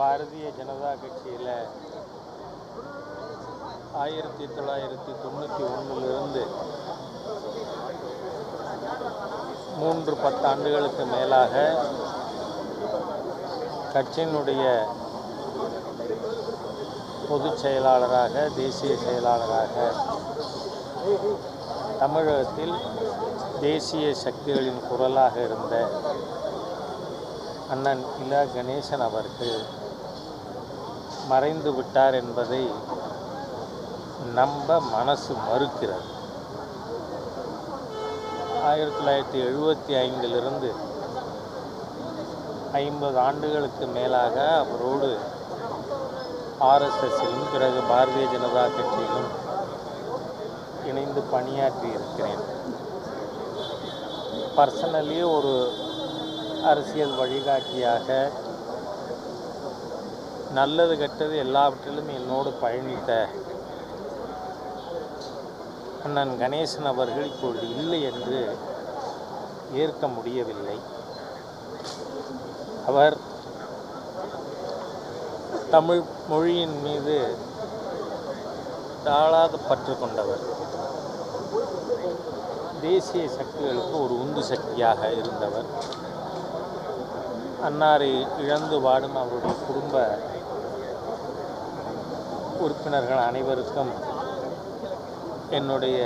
பாரதிய ஜனதா கட்சியில் ஆயிரத்தி தொள்ளாயிரத்தி தொண்ணூற்றி ஒன்றிலிருந்து மூன்று பத்தாண்டுகளுக்கு மேலாக கட்சியினுடைய பொதுச் செயலாளராக தேசிய செயலாளராக தமிழகத்தில் தேசிய சக்திகளின் குரலாக இருந்த அண்ணன் இலா கணேசன் அவர்கள் மறைந்து விட்டார் என்பதை நம்ப மனசு மறுக்கிறது. ஆயிரத்தி தொள்ளாயிரத்தி எழுபத்தி ஐந்திலிருந்து ஐம்பது ஆண்டுகளுக்கு மேலாக அவரோடு ஆர்எஸ்எஸ்ஸிலும் பிறகு பாரதிய ஜனதா கட்சியிலும் இணைந்து பணியாற்றி இருக்கிறேன் பர்சனலி ஒரு அரசியல் வழிகாட்டியாக நல்லது கெட்டது எல்லாவற்றிலும் என்னோடு பயணித்த அண்ணன் கணேசன் அவர்கள் இப்பொழுது இல்லை என்று ஏற்க முடியவில்லை. அவர் தமிழ் மொழியின் மீது தாழாத பற்று கொண்டவர். தேசிய சக்திகளுக்கு ஒரு உந்து சக்தியாக இருந்தவர். அன்னாரை இழந்து வாடும் அவருடைய குடும்ப உறுப்பினர்கள் அனைவருக்கும் என்னுடைய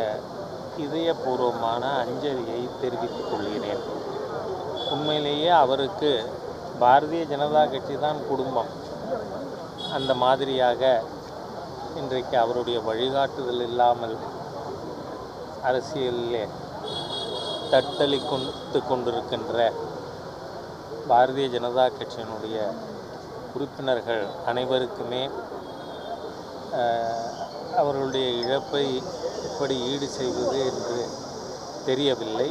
இதயபூர்வமான அஞ்சலியை தெரிவித்துக் கொள்கிறேன். உண்மையிலேயே அவருக்கு பாரதிய ஜனதா கட்சி தான் குடும்பம். அந்த மாதிரியாக இன்றைக்கு அவருடைய வழிகாட்டுதல் இல்லாமல் அரசியலிலே தட்டளி கொண்டு கொண்டிருக்கின்ற பாரதிய ஜனதா கட்சியினுடைய உறுப்பினர்கள் அனைவருக்குமே அஹ், அவர்களுடைய இழப்பை எப்படி ஈடு செய்வது என்று தெரியவில்லை.